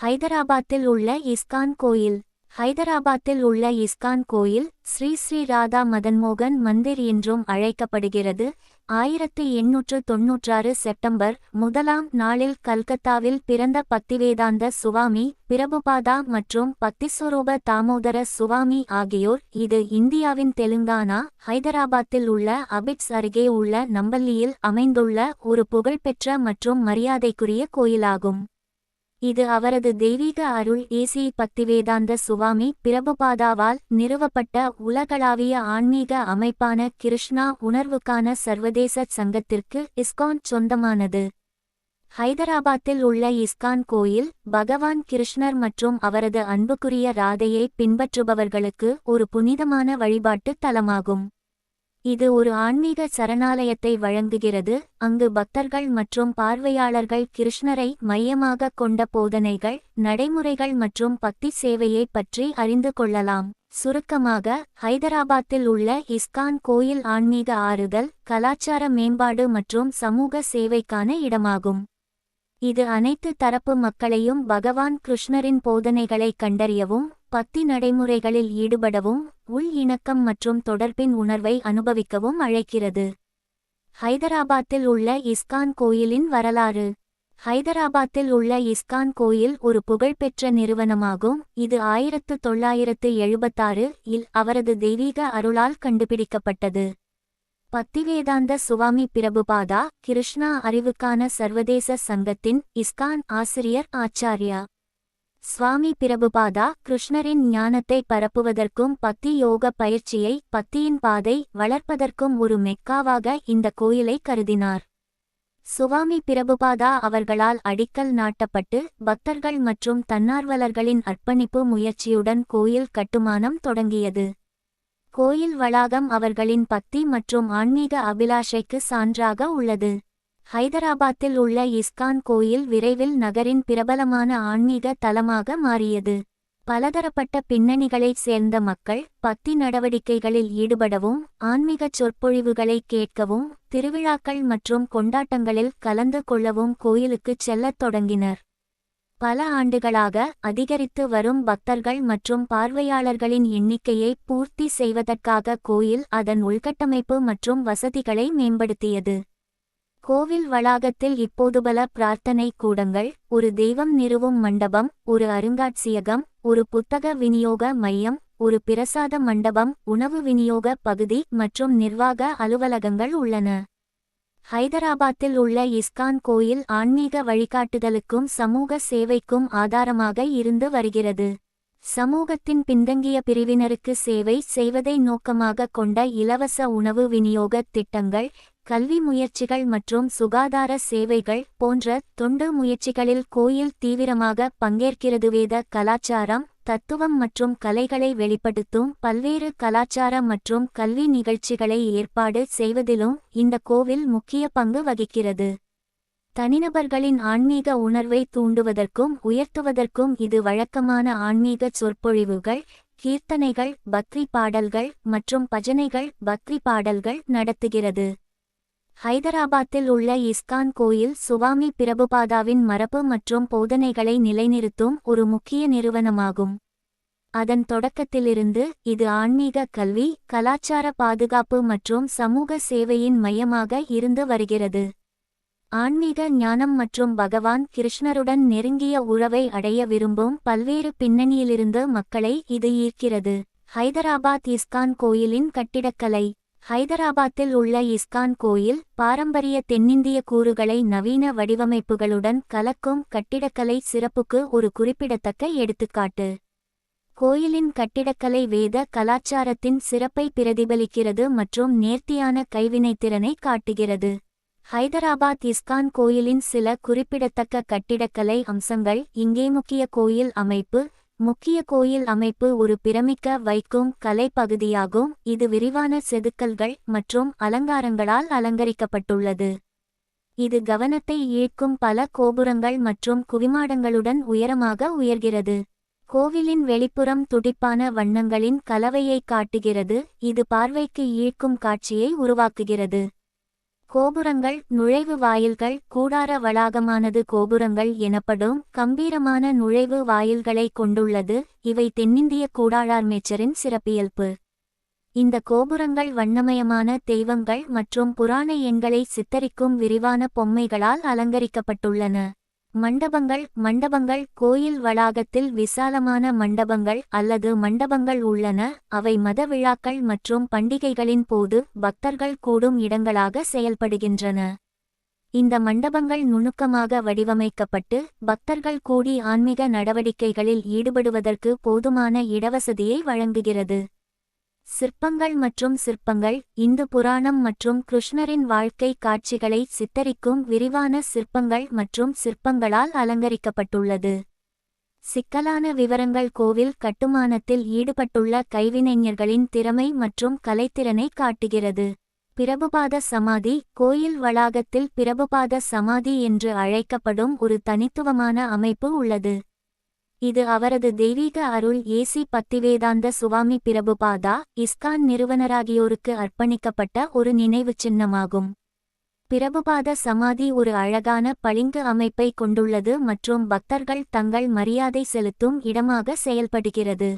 ஹைதராபாத்தில் உள்ள இஸ்கான் கோயில். ஹைதராபாத்தில் உள்ள இஸ்கான் கோயில் ஸ்ரீ ஸ்ரீ ராதா மதன்மோகன் மந்திர் என்றும் அழைக்கப்படுகிறது. ஆயிரத்து எண்ணூற்று தொன்னூற்றாறு செப்டம்பர் முதலாம் நாளில் கல்கத்தாவில் பிறந்த பத்திவேதாந்த சுவாமி பிரபுபாதா மற்றும் பத்திஸ்வரூப தாமோதர சுவாமி ஆகியோர் இது இந்தியாவின் தெலுங்கானா ஹைதராபாத்தில் உள்ள அபிட்ஸ் அருகே உள்ள நம்பல்லியில் அமைந்துள்ள ஒரு புகழ்பெற்ற மற்றும் மரியாதைக்குரிய கோயிலாகும். இது அவரது தெய்வீக அருள் ஏசி பக்திவேதாந்த சுவாமி பிரபுபாதாவால் நிறுவப்பட்ட உலகளாவிய ஆன்மீக அமைப்பான கிருஷ்ணா உணர்வுக்கான சர்வதேச சங்கத்திற்கு இஸ்கான் சொந்தமானது. ஹைதராபாத்தில் உள்ள இஸ்கான் கோயில் பகவான் கிருஷ்ணர் மற்றும் அவரது அன்புக்குரிய ராதையை பின்பற்றுபவர்களுக்கு ஒரு புனிதமான வழிபாட்டு தலமாகும். இது ஒரு ஆன்மீக சரணாலயத்தை வழங்குகிறது. அங்கு பக்தர்கள் மற்றும் பார்வையாளர்கள் கிருஷ்ணரை மையமாக கொண்ட போதனைகள் நடைமுறைகள் மற்றும் பக்தி சேவையை பற்றி அறிந்து கொள்ளலாம். சுருக்கமாக ஹைதராபாத்தில் உள்ள இஸ்கான் கோயில் ஆன்மீக ஆறுதல் கலாச்சார மேம்பாடு மற்றும் சமூக சேவைக்கான இடமாகும். இது அனைத்து தரப்பு மக்களையும் பகவான் கிருஷ்ணரின் போதனைகளை கண்டறியவும் பக்தி நடைமுறைகளில் ஈடுபடவும் உள் இணக்கம் மற்றும் தொடர்பின் உணர்வை அனுபவிக்கவும் அழைக்கிறது. ஹைதராபாத்தில் உள்ள இஸ்கான் கோயிலின் வரலாறு. ஹைதராபாத்தில் உள்ள இஸ்கான் கோயில் ஒரு புகழ்பெற்ற நிறுவனமாகும். இது ஆயிரத்து தொள்ளாயிரத்து எழுபத்தாறு இல் அவரது தெய்வீக அருளால் கண்டுபிடிக்கப்பட்டது. பத்திவேதாந்த சுவாமி பிரபுபாதா கிருஷ்ணா அறிவுக்கான சர்வதேச சங்கத்தின் இஸ்கான் ஆசிரியர் ஆச்சார்யா. சுவாமி பிரபுபாதா கிருஷ்ணரின் ஞானத்தை பரப்புவதற்கும் பத்தி யோக பயிற்சியை பத்தியின் பாதை வளர்ப்பதற்கும் ஒரு மெக்காவாக இந்த கோயிலை கருதினார். சுவாமி பிரபுபாதா அவர்களால் அடிக்கல் நாட்டப்பட்டு பக்தர்கள் மற்றும் தன்னார்வலர்களின் அர்ப்பணிப்பு முயற்சியுடன் கோயில் கட்டுமானம் தொடங்கியது. கோயில் வளாகம் அவர்களின் பக்தி மற்றும் ஆன்மீக அபிலாஷைக்கு சான்றாக உள்ளது. ஹைதராபாத்தில் உள்ள இஸ்கான் கோயில் விரைவில் நகரின் பிரபலமான ஆன்மீக தலமாக மாறியது. பலதரப்பட்ட பின்னணிகளைச் சேர்ந்த மக்கள் பக்தி நடவடிக்கைகளில் ஈடுபடவும் ஆன்மீகச் சொற்பொழிவுகளை கேட்கவும் திருவிழாக்கள் மற்றும் கொண்டாட்டங்களில் கலந்து கொள்ளவும் கோயிலுக்குச் செல்லத் தொடங்கினர். பல ஆண்டுகளாக அதிகரித்து வரும் பக்தர்கள் மற்றும் பார்வையாளர்களின் எண்ணிக்கையை பூர்த்தி செய்வதற்காக கோயில் அதன் உள்கட்டமைப்பு மற்றும் வசதிகளை மேம்படுத்தியது. கோவில் வளாகத்தில் இப்போது பல பிரார்த்தனை கூடங்கள் ஒரு தெய்வம் நிறுவும் மண்டபம் ஒரு அருங்காட்சியகம் ஒரு புத்தக விநியோக மையம் ஒரு பிரசாத மண்டபம் உணவு விநியோக பகுதி மற்றும் நிர்வாக அலுவலகங்கள் உள்ளன. ஹைதராபாத்தில் உள்ள இஸ்கான் கோயில் ஆன்மீக வழிகாட்டுதலுக்கும் சமூக சேவைக்கும் ஆதாரமாக இருந்து வருகிறது. சமூகத்தின் பின்தங்கிய பிரிவினருக்கு சேவை செய்வதை நோக்கமாக கொண்ட இலவச உணவு விநியோக திட்டங்கள் கல்வி முயற்சிகள் மற்றும் சுகாதார சேவைகள் போன்ற தொண்டு முயற்சிகளில் கோயில் தீவிரமாக பங்கேற்கிறது. வேத கலாச்சாரம் தத்துவம் மற்றும் கலைகளை வெளிப்படுத்தும் பல்வேறு கலாச்சார மற்றும் கல்வி நிகழ்ச்சிகளை ஏற்பாடு செய்வதிலும் இந்த கோவில் முக்கிய பங்கு வகிக்கிறது. தனிநபர்களின் ஆன்மீக உணர்வை தூண்டுவதற்கும் உயர்த்துவதற்கும் இது வழக்கமான ஆன்மீக சொற்பொழிவுகள் கீர்த்தனைகள் பக்ரி பாடல்கள் மற்றும் பஜனைகள் பக்ரி பாடல்கள் நடத்துகிறது. ஹைதராபாத்தில் உள்ள இஸ்கான் கோயில் சுவாமி பிரபுபாதாவின் மரபு மற்றும் போதனைகளை நிலைநிறுத்தும் ஒரு முக்கிய நிறுவனமாகும். அதன் தொடக்கத்திலிருந்து இது ஆன்மீக கல்வி கலாச்சார பாதுகாப்பு மற்றும் சமூக சேவையின் மையமாக இருந்து வருகிறது. ஆன்மீக ஞானம் மற்றும் பகவான் கிருஷ்ணருடன் நெருங்கிய உறவை அடைய விரும்பும் பல்வேறு பின்னணியிலிருந்து மக்களை இது ஈர்க்கிறது. ஹைதராபாத் இஸ்கான் கோயிலின் கட்டிடக்கலை. ஹைதராபாத்தில் உள்ள இஸ்கான் கோயில் பாரம்பரிய தென்னிந்திய கூறுகளை நவீன வடிவமைப்புகளுடன் கலக்கும் கட்டிடக்கலை சிறப்புக்கு ஒரு குறிப்பிடத்தக்க எடுத்துக்காட்டு. கோயிலின் கட்டிடக்கலை வேத கலாச்சாரத்தின் சிறப்பை பிரதிபலிக்கிறது மற்றும் நேர்த்தியான கைவினைத்திறனை காட்டுகிறது. ஹைதராபாத் இஸ்கான் கோயிலின் சில குறிப்பிடத்தக்க கட்டிடக்கலை அம்சங்கள் இங்கே முக்கிய கோயில் அமைப்பு முக்கிய கோயில் அமைப்பு ஒரு பிரமிக்க வைக்கும் கலை பகுதியாகும் இது விரிவான செதுக்கல்கள் மற்றும் அலங்காரங்களால் அலங்கரிக்கப்பட்டுள்ளது. இது கவனத்தை ஈர்க்கும் பல கோபுரங்கள் மற்றும் குவிமாடங்களுடன் உயரமாக உயர்கிறது. கோவிலின் வெளிப்புறம் துடிப்பான வண்ணங்களின் கலவையை காட்டுகிறது. இது பார்வைக்கு ஈர்க்கும் காட்சியை உருவாக்குகிறது. கோபுரங்கள் நுழைவு வாயில்கள் கூடார வளாகமானது கோபுரங்கள் எனப்படும் கம்பீரமான நுழைவு வாயில்களை கொண்டுள்ளது. இவை தென்னிந்திய கூடாரார்மேச்சரின் சிறப்பியல்பு. இந்த கோபுரங்கள் வண்ணமயமான தெய்வங்கள் மற்றும் புராண எண்களை சித்தரிக்கும் விரிவான பொம்மைகளால் அலங்கரிக்கப்பட்டுள்ளன. மண்டபங்கள் மண்டபங்கள் கோயில் வளாகத்தில் விசாலமான மண்டபங்கள் அல்லது மண்டபங்கள் உள்ளன. அவை மத விழாக்கள் மற்றும் பண்டிகைகளின் போது பக்தர்கள் கூடும் இடங்களாக செயல்படுகின்றன. இந்த மண்டபங்கள் நுணுக்கமாக வடிவமைக்கப்பட்டு பக்தர்கள் கூடி ஆன்மீக நடவடிக்கைகளில் ஈடுபடுவதற்கு போதுமான இடவசதியை வழங்குகிறது. சிற்பங்கள் மற்றும் சிற்பங்கள் இந்து புராணம் மற்றும் கிருஷ்ணரின் வாழ்க்கை காட்சிகளை சித்தரிக்கும் விரிவான சிற்பங்கள் மற்றும் சிற்பங்களால் அலங்கரிக்கப்பட்டுள்ளது. சிக்கலான விவரங்கள் கோவில் கட்டுமானத்தில் ஈடுபட்டுள்ள கைவினைஞர்களின் திறமை மற்றும் கலைத்திறனை காட்டுகிறது. பிரபுபாத சமாதி கோயில் வளாகத்தில் பிரபுபாத சமாதி என்று அழைக்கப்படும் ஒரு தனித்துவமான அமைப்பு உள்ளது. இது அவரது தெய்வீக அருள் A C Bhaktivedanta Swami Prabhupada ISKCON நிறுவனராகியோருக்கு அர்ப்பணிக்கப்பட்ட ஒரு நினைவு சின்னமாகும். பிரபுபாத சமாதி ஒரு அழகான பளிங்கு அமைப்பை கொண்டுள்ளது மற்றும் பக்தர்கள் தங்கள் மரியாதை செலுத்தும் இடமாக செயல்படுகிறது.